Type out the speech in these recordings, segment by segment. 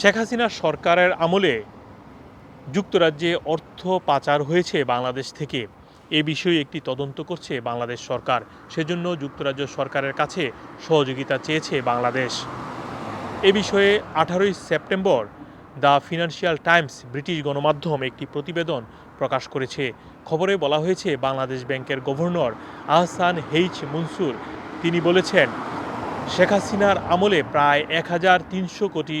শেখ হাসিনা সরকারের আমলে যুক্তরাজ্যে অর্থ পাচার হয়েছে বাংলাদেশ থেকে। এ বিষয়ে একটি তদন্ত করছে বাংলাদেশ সরকার। সেজন্য যুক্তরাজ্য সরকারের কাছে সহযোগিতা চেয়েছে বাংলাদেশ। এ বিষয়ে আঠারোই September the Financial Times British গণমাধ্যম একটি প্রতিবেদন প্রকাশ করেছে। খবরে বলা হয়েছে, বাংলাদেশ ব্যাংকের গভর্নর আহসান হেইচ মনসুর, তিনি বলেছেন, শেখ হাসিনার আমলে প্রায় এক হাজার তিনশো কোটি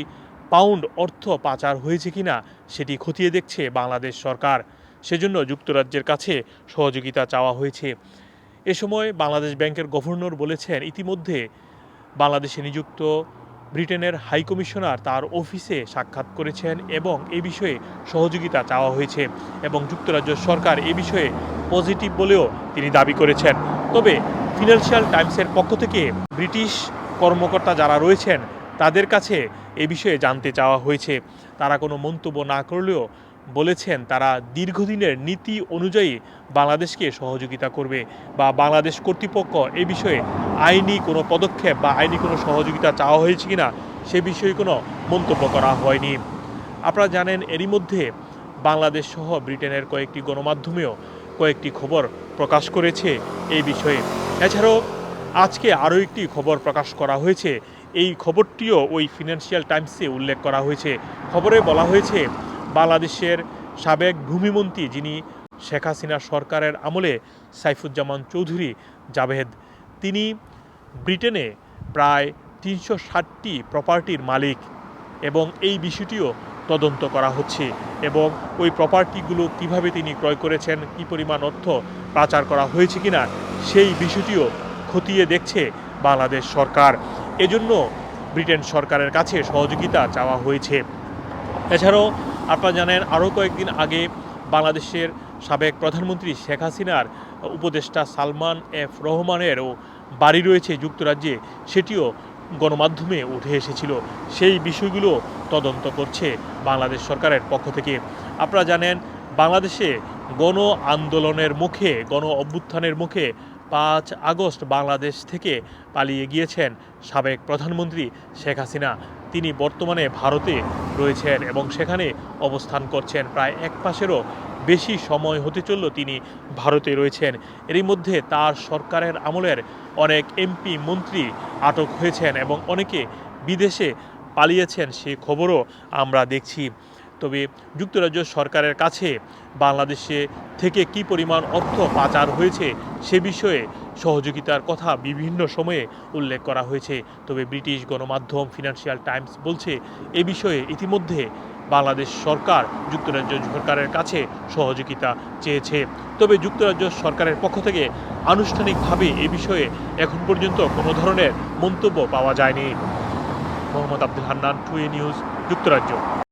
পাউন্ড অর্থ পাচার হয়েছে কিনা সেটি খতিয়ে দেখছে বাংলাদেশ সরকার। সেজন্য যুক্তরাজ্যের কাছে সহযোগিতা চাওয়া হয়েছে। এ সময় বাংলাদেশ ব্যাংকের গভর্নর বলেছেন, ইতিমধ্যে বাংলাদেশে নিযুক্ত ব্রিটেনের হাই কমিশনার তার অফিসে সাক্ষাৎ করেছেন এবং এ বিষয়ে সহযোগিতা চাওয়া হয়েছে এবং যুক্তরাজ্য সরকার এ বিষয়ে পজিটিভ বলেও তিনি দাবি করেছেন। তবে ফিনান্সিয়াল টাইমসের পক্ষ থেকে ব্রিটিশ কর্মকর্তা যারা রয়েছেন তাদের কাছে এ বিষয়ে জানতে চাওয়া হয়েছে। তারা কোনো মন্তব্য না করলেও বলেছেন তারা দীর্ঘদিনের নীতি অনুযায়ী বাংলাদেশকে সহযোগিতা করবে বা বাংলাদেশ কর্তৃপক্ষ এ বিষয়ে আইনি কোনো পদক্ষেপ বা আইনি কোনো সহযোগিতা চাওয়া হয়েছে কিনা সে বিষয়ে কোনো মন্তব্য করা হয়নি। আপনারা জানেন এরই মধ্যে বাংলাদেশ সহ ব্রিটেনের কয়েকটি গণমাধ্যমেও কয়েকটি খবর প্রকাশ করেছে এই বিষয়ে। এছাড়াও আজকে আরও একটি খবর প্রকাশ করা হয়েছে এই খবরটিও ওই ফিনান্সিয়াল টাইমসে উল্লেখ করা হয়েছে। খবরে বলা হয়েছে, বাংলাদেশের সাবেক ভূমিমন্ত্রী যিনি শেখ হাসিনা সরকারের আমলে সাইফুজ্জামান চৌধুরী জাভেদ, তিনি ব্রিটেনে প্রায় তিনশো ষাটটি প্রপার্টির মালিক এবং এই বিষয়টিও তদন্ত করা হচ্ছে এবং ওই প্রপার্টিগুলো কীভাবে তিনি ক্রয় করেছেন, কী পরিমাণ অর্থ পাচার করা হয়েছে কিনা, সেই বিষয়টিও খতিয়ে দেখছে বাংলাদেশ সরকার। এজন্য ব্রিটেন সরকারের কাছে সহযোগিতা চাওয়া হয়েছে। এছাড়াও আপনারা জানেন, আরও কয়েকদিন আগে বাংলাদেশের সাবেক প্রধানমন্ত্রী শেখ হাসিনার উপদেষ্টা সালমান এফ রহমানেরও বাড়ি রয়েছে যুক্তরাজ্যে। সেটিও গণমাধ্যমে উঠে এসেছিল। সেই বিষয়গুলো তদন্ত করছে বাংলাদেশ সরকারের পক্ষ থেকে। আপনারা জানেন, বাংলাদেশে গণ আন্দোলনের মুখে, গণ অভ্যুত্থানের মুখে পাঁচ আগস্ট বাংলাদেশ থেকে পালিয়ে গিয়েছেন সাবেক প্রধানমন্ত্রী শেখ হাসিনা। তিনি বর্তমানে ভারতে রয়েছেন এবং সেখানে অবস্থান করছেন। প্রায় এক মাসেরও বেশি সময় হতে চলল তিনি ভারতে রয়েছেন। এরই মধ্যে তার সরকারের আমলের অনেক এমপি, মন্ত্রী আটক হয়েছেন এবং অনেকে বিদেশে পালিয়েছেন, সে খবরও আমরা দেখছি। তবে যুক্তরাজ্য সরকারের কাছে বাংলাদেশে থেকে কি পরিমাণ অর্থ পাচার হয়েছে সে বিষয়ে সহযোগিতার কথা বিভিন্ন সময়ে উল্লেখ করা হয়েছে। তবে ব্রিটিশ গণমাধ্যম ফিনান্সিয়াল টাইমস বলছে, এ বিষয়ে ইতিমধ্যে বাংলাদেশ সরকার যুক্তরাজ্য সরকারের কাছে সহযোগিতা চেয়েছে। তবে যুক্তরাজ্য সরকারের পক্ষ থেকে আনুষ্ঠানিকভাবে এ বিষয়ে এখন পর্যন্ত কোনো ধরনের মন্তব্য পাওয়া যায়নি। মোহাম্মদ আব্দুল হান্নান, টুয়ে নিউজ, যুক্তরাজ্য।